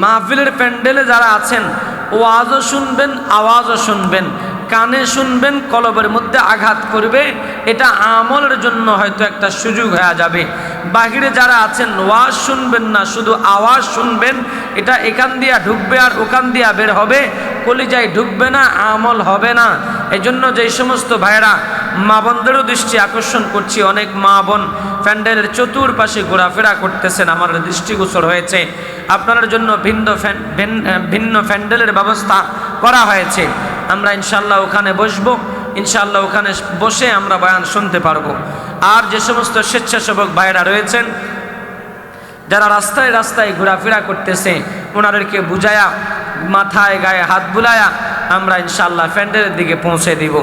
মাহফিলের প্যান্ডেলে যারা আছেন, ওয়াজও শুনবেন, আওয়াজও শুনবেন, কানে শুনবেন, কলবের মধ্যে আঘাত করবে, এটা আমলের জন্য হয়তো একটা সুযোগ হয়ে যাবে। বাহিরে যারা আছেন, ওয়াজ শুনবেন না, শুধু আওয়াজ শুনবেন, এটা এখান দিয়া ঢুকবে আর ওখান দিয়া বের হবে, কলিজায় ঢুকবে না, আমল হবে না। এজন্য যেই সমস্ত ভাইরা মা বোনদেরও দৃষ্টি আকর্ষণ করছি, অনেক মা বোন প্যান্ডেলের চতুর্পাশে ঘোরাফেরা করতেছেন, আমার দৃষ্টিগোচর হয়েছে। আপনার জন্য ভিন্ন ভিন্ন প্যান্ডেলের ব্যবস্থা করা হয়েছে। আমরা ইনশাল্লাহ ওখানে বসবো ইনশাল্লাহ ওখানে বসে আমরা বয়ান শুনতে পারব। আর যে সমস্ত স্বেচ্ছাসেবক ভাইরা রয়েছেন, যারা রাস্তায় রাস্তায় ঘোরাফেরা করতেছে, ওনাদেরকে বুঝায়া, মাথায় গায়ে হাত বুলায়া আমরা ইনশাল্লাহ প্যান্ডেলের দিকে পৌঁছে দিব।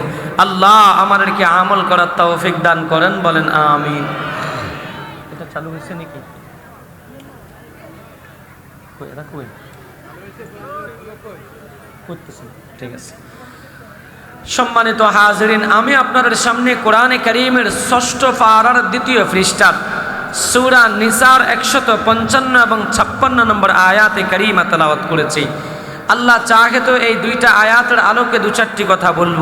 আল্লাহ আমাদেরকে আমল করার তৌফিক দান করেন, বলেন আমিন। চালু হয়েছে নাকি? সম্মানিত হাজরিন, আমি আপনাদের সামনে কোরআনে করিমের ষষ্ঠ পাড়ার দ্বিতীয় পৃষ্ঠার সুরা নিসার একশত পঞ্চান্ন এবং ছাপ্পান্ন নম্বর আয়াতে করিমা তেলাওয়াত করেছি। আল্লাহ চাহে তো এই দুইটা আয়াতের আলোকে দু চারটি কথা বলব।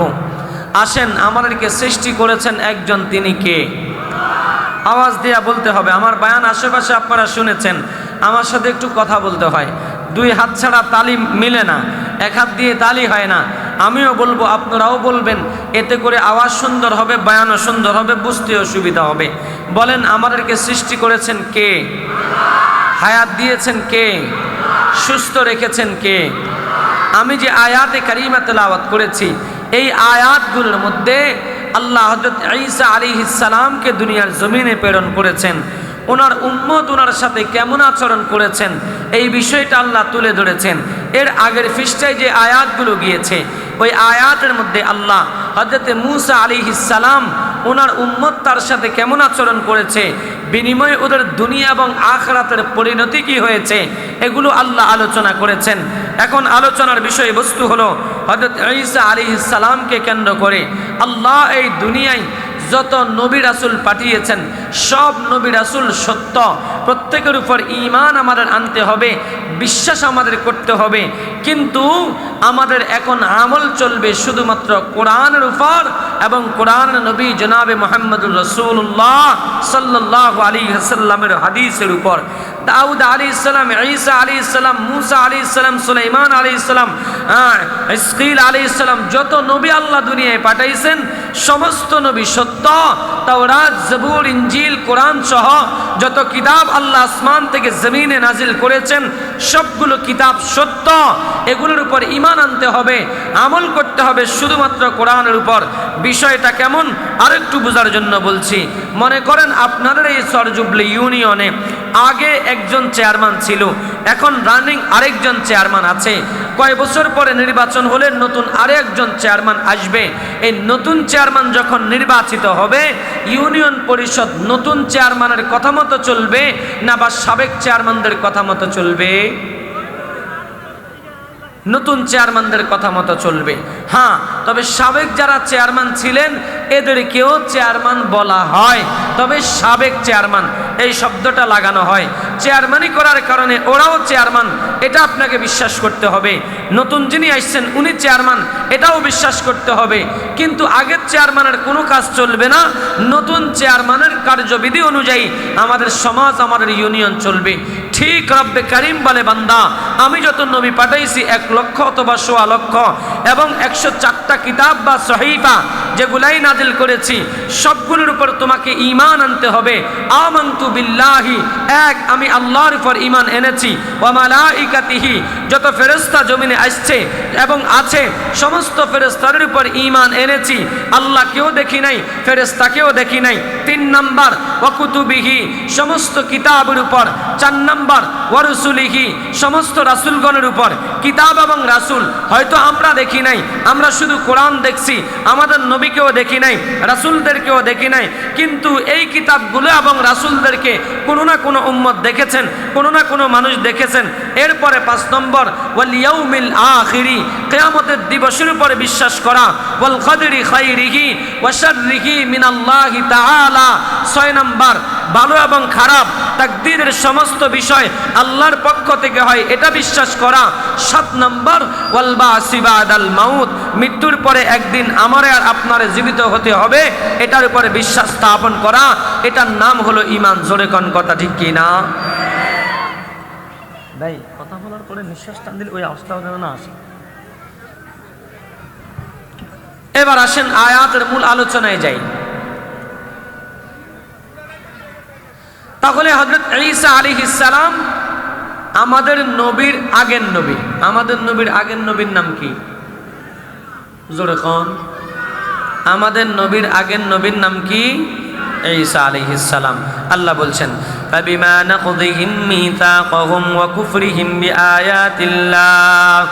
আসেন, আমাদেরকে সৃষ্টি করেছেন একজন, তিনি কে? আওয়াজ দিয়া বলতে হবে। আমার বায়ান আশেপাশে আপনারা শুনেছেন। আমার সাথে একটু কথা বলতে হয়। দুই হাত ছাড়া তালি মিলে না। এক হাত দিয়ে তালি হয় না। আমিও বলব, আপনারাও বলবেন। এতে করে আওয়াজ সুন্দর হবে, বায়ানও সুন্দর হবে, বুঝতেও সুবিধা হবে। বলেন, আমাদেরকে সৃষ্টি করেছেন কে? হায়াত দিয়েছেন কে? সুস্থ রেখেছেন কে? আমি যে আয়াতে কারিমা তেলাওয়াত করেছি, এই আয়াতগুলোর মধ্যে আল্লাহ হজরত ঈসা আলী ইসালামকে দুনিয়ার জমিনে প্রেরণ করেছেন। ওনার উম্মত ওনার সাথে কেমন আচরণ করেছেন, এই বিষয়টা আল্লাহ তুলে ধরেছেন। এর আগের ফিস্টায় যে আয়াতগুলো গিয়েছে, ওই আয়াতের মধ্যে আল্লাহ হজরতে মুসা আলী ইসালাম ওনার উম্মত তার সাথে কেমন আচরণ করেছে? বিনিময়ে ওদের দুনিয়া এবং আখরাতের পরিণতি কি হয়েছে? এগুলো আল্লাহ আলোচনা করেছেন। এখন আলোচনার বিষয়বস্তু হলো হজরত ঈসা আলী ইসালামকে কেন্দ্র করে আল্লাহ এই দুনিয়ায় যত নবী রাসুল পাঠিয়েছেন, সব নবী রাসুল সত্য। প্রত্যেকের উপর ইমান আমাদের আনতে হবে, বিশ্বাস আমাদের করতে হবে। কিন্তু আমাদের এখন আমল চলবে শুধুমাত্র কোরআনের উপর এবং কোরআন নবী জনাবে মোহাম্মদুর রসুল্লাহ সাল্লাহ আলী হাসাল্লামের হাদিসের উপর দাউদ আলী ইসলাম ঈসা আলী ইসলাম মুসা আলী ইসলাম সুলাইমান আলী ইসলাম ইসকিল আলী ইসলাম যত নবী আল্লাহ দুনিয়ায় পাঠাইছেন, সমস্ত নবী সত্য, তাওরাত, জবুর ইঞ্জিল কোরআন সহ যত কিতাব আল্লাহ আসমান থেকে জমিনে নাজিল করেছেন, সবগুলো কিতাব সত্য, এগুলোর উপর ইমান আনতে হবে, আমল করতে হবে শুধুমাত্র কোরআনের উপর। বিষয়টা কেমন? আরেকটু বোঝার জন্য বলছি, মনে করেন আপনাদের এই সরজুবলি ইউনিয়নে আগে একজন চেয়ারম্যান ছিল, এখন রানিং আরেকজন চেয়ারম্যান আছে। কয় বছর পরে নির্বাচন হলে নতুন আরেকজন চেয়ারম্যান আসবে। এই নতুন চেয়ারম্যান যখন নির্বাচিত হবে, ইউনিয়ন পরিষদ নতুন চেয়ারম্যানের কথা মতো চলবে না বা সাবেক চেয়ারম্যানদের কথা মতো চলবে? নতুন চেয়ারম্যানদের কথা মতো চলবে। হ্যাঁ তবে সাবেক যারা চেয়ারম্যান ছিলেন এদেরকেও চেয়ারম্যান বলা হয়, তবে সাবেক চেয়ারম্যান, এই শব্দটা লাগানো হয়। চেয়ারম্যানই করার কারণে ওরাও চেয়ারম্যান, এটা আপনাকে বিশ্বাস করতে হবে। নতুন যিনি আসছেন, উনি চেয়ারম্যান, এটাও বিশ্বাস করতে হবে। কিন্তু আগের চেয়ারম্যানের কোনো কাজ চলবে না, নতুন চেয়ারম্যানের কার্যবিধি অনুযায়ী আমাদের সমাজ, আমাদের ইউনিয়ন চলবে। ঠিক রব্বে কারিম বলে বান্দা। আমি যত নবী পাঠাইছি, এক লক্ষ অথবা সোয়া লক্ষ এবং একশো চারটা কিতাব বা সহিফা যেগুলাই নাজিল করেছি, সবগুলোর উপর তোমাকে ইমান আনতে হবে। আমন্তু বিল্লাহি, এক, আমি আল্লাহর উপর ইমান এনেছি। যত ফেরেস্তা জমিনে আসছে এবং আছে, সমস্ত ফেরেস্তাদের উপর ইমান এনেছি। আল্লাহকেও দেখি নাই ফেরেস্তাকেও দেখি নাই। তিন নম্বর, ওয়াকুতুবিহি, সমস্ত কিতাবের উপর। চার নাম্বার, ওয়ারুসুলিহি, সমস্ত রাসুলগণের উপর। কিতাব এবং রাসুল, হয়তো আমরা দেখি নাই, আমরা শুধু কোরআন দেখছি, আমাদের নবীকেও দেখি নাই, রাসুলদেরকেও দেখি নাই। কিন্তু এই কিতাবগুলো এবং রাসুলদেরকে কোনো না কোনো উম্মত দেখেছেন, কোনো না কোনো মানুষ দেখেছেন। এরপরে পাঁচ নম্বর, ওয়াল ইয়াউমিল আখিরি কিয়ামতের দিবসের উপরে বিশ্বাস করা। ওয়াল কদরি খাইরিহি ওয়া শাররিহি মিনাল্লাহি তাআলা ছয় নম্বর, ভালো এবং খারাপ তাকদীরের সমস্ত বিষয় আল্লাহর পক্ষ থেকে হয়, এটা বিশ্বাস করা। সাত নম্বর ওয়ালবা সিবাদ আল মাউত মৃত্যুর পরে একদিন আমারে আর আপনারে জীবিত হতে হবে, এটার উপরে বিশ্বাস স্থাপন করা। এটার নাম হলো ইমান জোরে কন কথা ঠিক কি না ভাই কথা বলার পরে নিঃশ্বাস টান দিলে ওই আওয়াজটাও যেন না আসে। এবার আসেন আয়াতের মূল আলোচনায় যাই। তাহলে হজরত ঈসা আলী ইসালাম আমাদের নবীর আগের নবী। আমাদের নবীর আগের নবীর নাম কি? জোরে কন। আমাদের নবীর আগের নবীর নাম কি? ঈসা আলাইহিস সালাম। আল্লাহ বলছেন فبما نقضهم ميثاقهم وكفرهم بآيات الله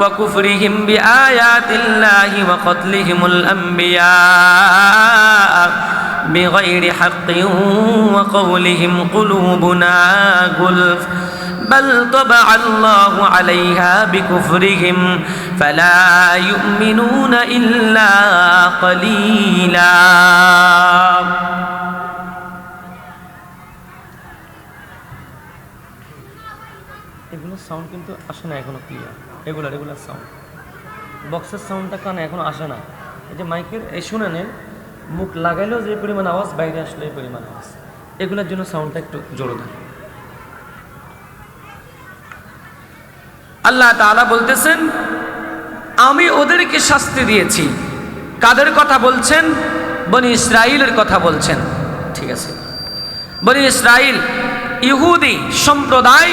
وكفرهم بآيات الله وقتلهم الأنبياء بغير حق وقولهم قلوبنا غلف. بل طبع الله عليها بكفرهم فلا يؤمنون إلا قليلاً. এগুলোর সাউন্ড কিন্তু আসে না এখনও ক্লিয়ার এগুলো রেগুলার সাউন্ড বক্সের সাউন্ডটা কানে এখনও আসে না। এই যে মাইকের এই শুনে নেন, মুখ লাগাইলেও যে পরিমাণ আওয়াজ, বাইরে আসলে এই পরিমাণ আওয়াজ। এগুলোর জন্য সাউন্ডটা একটু জোরে থাকে আল্লাহ তাআলা বলতেছেন, আমি ওদেরকে শাস্তি দিয়েছি। কাদের কথা বলছেন? বনি ইসরাইলের কথা বলছেন। ঠিক আছে। বনি ইসরাইল ইহুদি সম্প্রদায়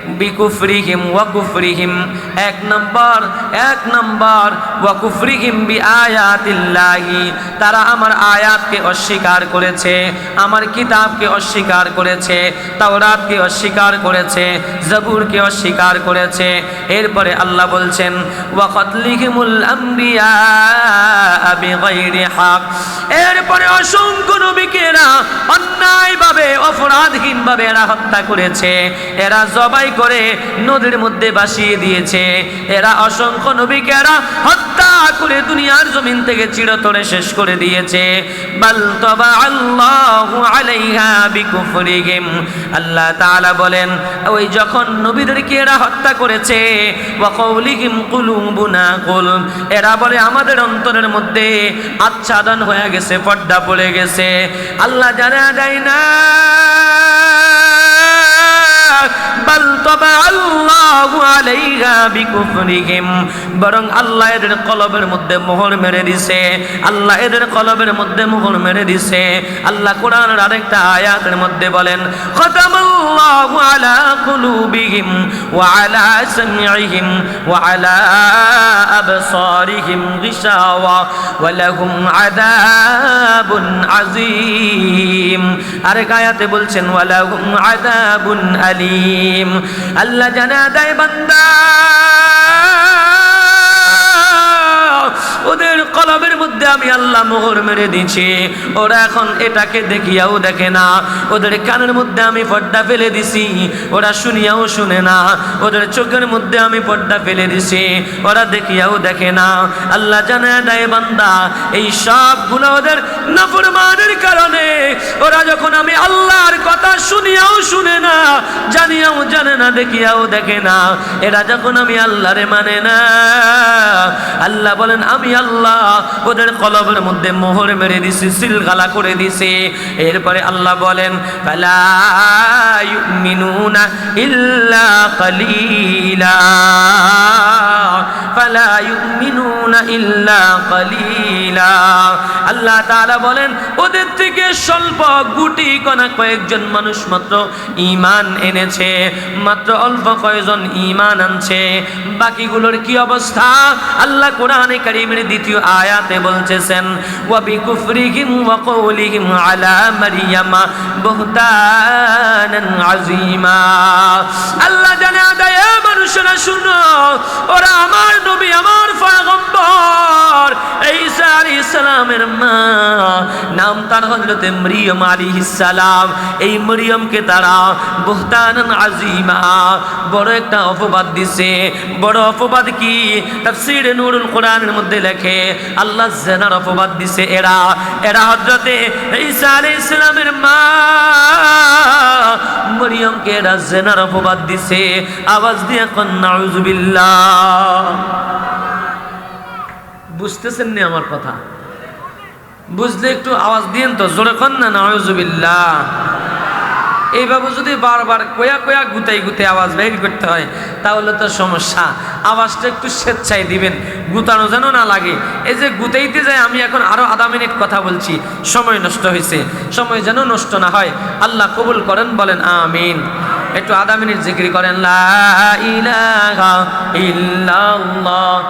বিকুফরিহিম ওয়াকুফরিহিম এক নম্বর এক নম্বর ওয়াকুফরিহিম বি আয়াতিল্লাহি তারা আমার আয়াতকে অস্বীকার করেছে, আমার কিতাবকে অস্বীকার করেছে, তাওরাতকে অস্বীকার করেছে, জবুরকে অস্বীকার করেছে। এরপরে আল্লাহ বলছেন ওয়াকতলিহিমুল আম্বিয়া বিগাইরি হক। এরপরে অসংখ্য নবীকে এরা অন্যায়ভাবে, অপরাধহীনভাবে এরা হত্যা করেছে। এরা জবাই করে নদীর মধ্যে ভাসিয়ে দিয়েছে। এরা অসংখ্য নবীকে এরা হত্যা করে দুনিয়ার জমিন থেকে চিরতরে শেষ করে দিয়েছে। আল্লাহু বলেন, ওই যখন নবীদেরকে এরা হত্যা করেছে এরা বলে, আমাদের অন্তরের মধ্যে আচ্ছাদন হয়ে গেছে, পর্দা পড়ে গেছে। আল্লাহ জানা যায় না। বাল তবা আল্লাহু আলাইহা বিকুফরিহিম বরং আল্লাহ এদের কলবের মধ্যে মোহর মেরে দিছে। আল্লাহ এদের কলবের মধ্যে মোহর মেরে দিছে। আল্লাহ কোরআনের আরেকটা আয়াতের মধ্যে বলেন, খতামাল্লাহু আলা কুলুবিহিম ওয়া আলা সামিইহিম ওয়া আলা আবসারিহিম গিশাওয়া ওয়া লাহুম আযাবুন আযীম। আরেক আয়াতে বলছেন, ওয়া লাহুম আযাবুন আলীম। আল্লাহ জানা দেয় বান্দা। ওদের কলবের মধ্যে আমি আল্লাহ মোহর মেরে দিছি ওরা এখন এটাকে দেখিয়াও দেখে না। ওদের কানের মধ্যে আমি পর্দা ফেলে দিছি। ওরা শুনিয়াও শুনে না। ওদের চোখের মধ্যে আমি পর্দা ফেলে দিছি। ওরা দেখিয়াও দেখে না। আল্লাহ জানে দেয় বান্দা। এই সবগুলো ওদের নফরমানের কারণে ওরা যখন আমি আল্লাহর কথা শুনিয়াও শুনে না, জানিয়াও জানে না, দেখিয়াও দেখে না। এরা যখন আমি আল্লাহরে মানে না, আল্লাহ বলেন, আমি আল্লাহ ওদের কলবের মধ্যে মোহর মেরে দিছি সিলগালা করে দিছি। এরপরে আল্লাহ বলেন ইল্লা আল্লাহ তাআলা বলেন, ওদের থেকে স্বল্প গুটি কণা কয়েকজন মানুষ মাত্র ঈমান এনেছে, মাত্র অল্প কয়েকজন ঈমান আনছে। বাকিগুলোর কি অবস্থা? আল্লাহ কোরআনে কারীমের দ্বিতীয় আয়াতে বলতেছেন ওয়া বিকুফরিহিম ওয়া কওলিহিম আলা মারইয়ামা বুহতানান আযীমা। আল্লাহ জানে আদায় মানুষরা, শুনো, ওরা আমার নবী, আমার পয়গম্বর। ঈসা আলাইহিস সালামের মা, নাম তার হযরতে মরিয়ম আলাইহিস সালাম। এই মরিয়মকে তারা বুহতানান আযীমা বড় একটা অপবাদ দিছে। বড় অপবাদ কি? তাফসীরে নূরুল কোরআনের মধ্যে লেখে আল্লাহ জেনার অপবাদ দিছে। এরা এরা হযরতে ঈসা আলাইহিস সালামের মা মরিয়মকে এরা জেনার অপবাদ দিছে। আওয়াজ দিয়ে কন নাউজুবিল্লাহ বুঝতেছেন নি আমার কথা? বুঝলে একটু আওয়াজ দিয়েন তো, জোরে কন না নাউজুবিল্লাহ এইভাবে যদি বারবার কয়া কয়া গুতাই গুতে আওয়াজ বের করতে হয়, তাহলে তো সমস্যা। আওয়াজটা একটু স্বেচ্ছায় দিবেন, গুতানো যেন না লাগে। এই যে গুতাইতে যায়, আমি এখন আরও আধা মিনিট কথা বলছি। সময় নষ্ট হয়েছে, সময় যেন নষ্ট না হয়। আল্লাহ কবুল করেন, বলেন আমিন। একটু আধা মিনিট জিক্রি করেন, লা ইলাহা ইল্লাল্লাহ।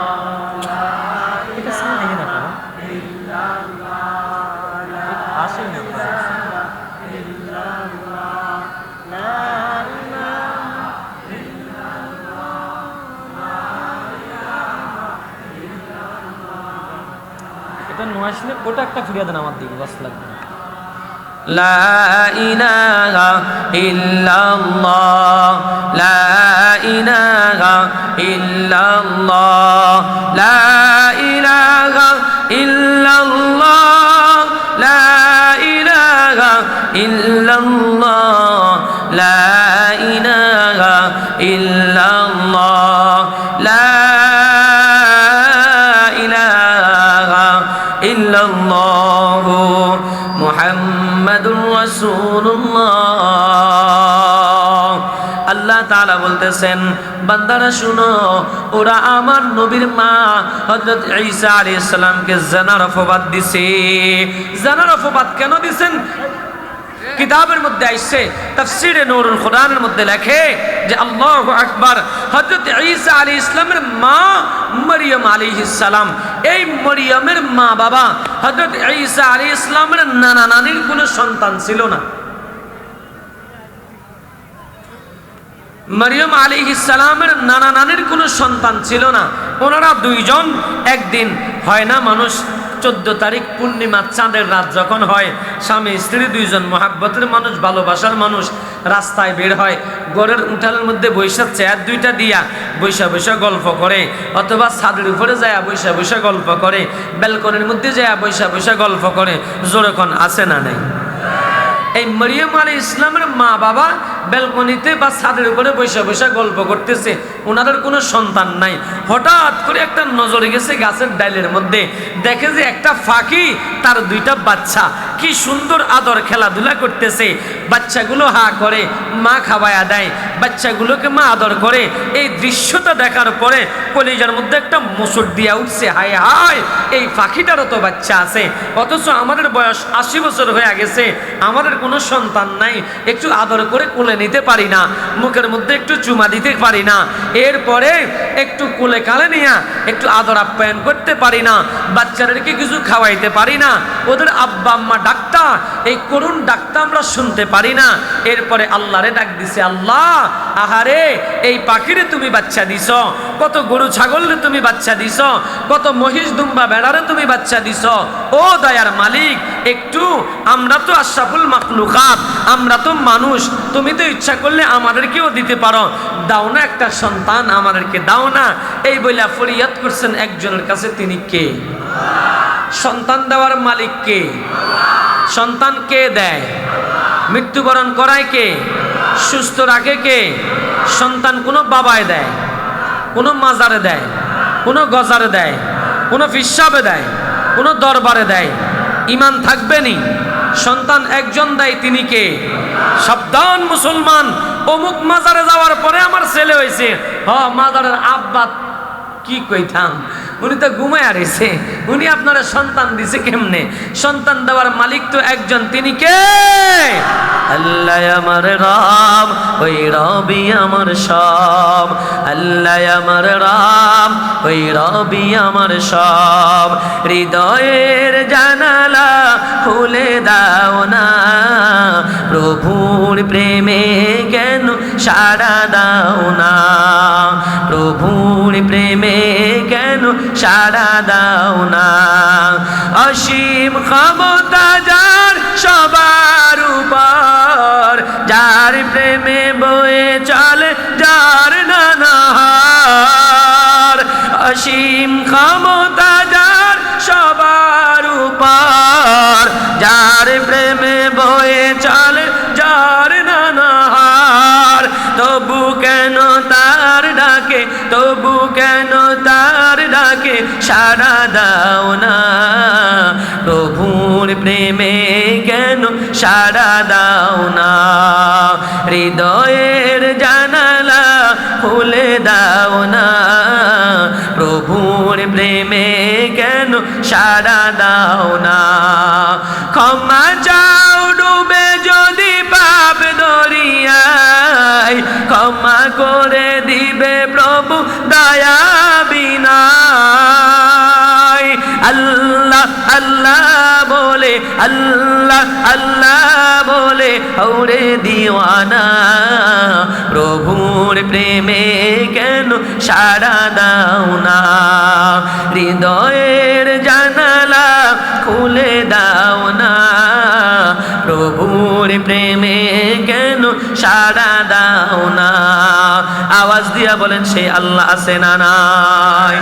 আসলে ওটা একটা ফিরিয়ে দেন আমার দিকে বাস লাগবে لا إله إلا الله لا إله إلا الله لا আল্লাহ তাআলা বলতেছেন, বান্দারা শুনো, ওরা আমার নবীর মা হযরত ঈসা আলাইহিস সালামকে জানার অপবাদ দিছে। জানার অপবাদ কেন দিছেন? কিতাবের মধ্যে আইছে, তাফসিরে নুরুল কোরআনের মধ্যে লেখে যে আল্লাহু আকবার, হযরত ঈসা আলাইহিস ইসলামের মা মরিয়ম আলাইহিস সালাম। এই মরিয়মের মা বাবা হযরত ঈসা আলাইহিস ইসলামের নানা নানির কোনো সন্তান ছিল না। মরিয়ম আলী ইসালামের নানা নানির কোনো সন্তান ছিল না। ওনারা দুইজন একদিন হয় না মানুষ, চোদ্দ তারিখ পূর্ণিমা, চাঁদের রাত যখন হয়, স্বামী, স্ত্রী দুইজন মহাব্বতের মানুষ, ভালোবাসার মানুষ, রাস্তায় বের হয় গড়ের উঠালের মধ্যে বৈশা চেয়ার দুইটা দিয়া বৈশা বৈশা গল্প করে, অথবা ছাদের উপরে যায় বৈশা বৈশা গল্প করে, ব্যালকনির মধ্যে যায় বৈশা বৈশা গল্প করে জোরক্ষণ আছে না নাই? এই মরিয়ম আলী ইসলামের মা বাবা ব্যালকনিতে বা ছাদের উপরে বৈশা বৈশা গল্প করতেছে। ওনাদের কোনো সন্তান নাই। হঠাৎ করে একটা নজরে গেছে গাছের ডাইলের মধ্যে। দেখে যে একটা ফাঁকি, তার দুইটা বাচ্চা। কি সুন্দর আদর খেলাধুলা করতেছে। বাচ্চাগুলো হা করে মা খাওয়ায়া দেয়। বাচ্চাগুলোকে মা আদর করে। এই দৃশ্যটা দেখার পরে কলিজার মধ্যে একটা মুসুর দিয়া উঠছে। হায় হায়, এই পাখিটারও তো বাচ্চা আছে। অথচ আমাদের বয়স আশি বছর হয়ে গেছে। আমাদের কোনো সন্তান নাই। একটু আদর করে কোলে নিতে পারি না, মুখের মধ্যে একটু চুমা দিতে পারি না, এরপরে একটু কোলে কালে নিয়া একটু আদর আপ্যায়ন করতে পারি না, বাচ্চাদেরকে কিছু খাওয়াইতে পারি না, ওদের আব্বা আম্মা ডাক্তার, এই করুণ ডাক্তার আমরা শুনতে পারি না, এরপরে আল্লাহরে ডাক দিছে, আল্লাহ, আহারে, এই পাখিরে তুমি বাচ্চা দিছ, কত গরু ছাগলরে তুমি বাচ্চা দিছ, কত মহিষ দুম্বা বেড়ারে তুমি বাচ্চা দিছ, ও দয়ার মালিক, একটু আমরা তো আশরাফুল মাকলুকাত আমরা তো মানুষ, তুমি তো ইচ্ছা করলে আমাদেরকেও দিতে পারো। দাও না একটা সন্তান, আমাদেরকে দাও না। এই বইলা ফরিয়াদ করছেন একজনের কাছে, তিনি কে? সন্তান দেওয়ার মালিক কে? সন্তান কে দেয়? মৃত্যুবরণ করায় কে? সুস্থ রাখে কে? সন্তান কোনো বাবায় দেয়, কোনো মাজারে দেয়, কোনো গজারে দেয়, কোনো ফিসাবে দেয়, কোনো দরবারে দেয়। ইমান থাকবে নি? সন্তান একজন দেয়, তিনি কে? সাবধান মুসলমান। অমুক মাজারে যাওয়ার পরে আমার ছেলে হয়েছে। হ, মাজারের আব্বা কি কইতাম? উনি তো ঘুমায় রয়েছে উনি আপনারা সন্তান দিছে কেমনে? সন্তান দেওয়ার মালিক তো একজন, তিনি কে? আল্লাহ আমার রাম ওই রবি আমার সব। আল্লাহ আমার রাম ওই রবি আমার সব। হৃদয়ের জানালা খুলে দাও না। প্রভুর প্রেমে কেন সাড়া দাও না। প্রভুর প্রেমে কেন সাড়া দাও না? অসীম ক্ষমতা যার সবার উপর, যার প্রেমে বয়ে চলে, যার নানাহার। অসীম ক্ষমতা যার সবার উপর, যার প্রেমে বয়ে চলে, যার নানাহার। তবু কেন তার ডাকে? তবু কেন তার ডাকে? সারা দাও না। প্রভুর প্রেমে কেন সারা দাও না? হৃদয়ের করে দিবে প্রভু দয়া বিনায় আল্লাহ আল্লাহ বলে, আল্লাহ আল্লাহ বলে হৌরে দিওয়ানা, প্রভুর প্রেমে কেন সাড়া দাও না? হৃদয়ের জানালা খুলে দাও না? প্রভুর প্রেমে কেন সাড়া দাও না? আওয়াজ দিয়া বলেন সেই আল্লাহ আছে না নাই?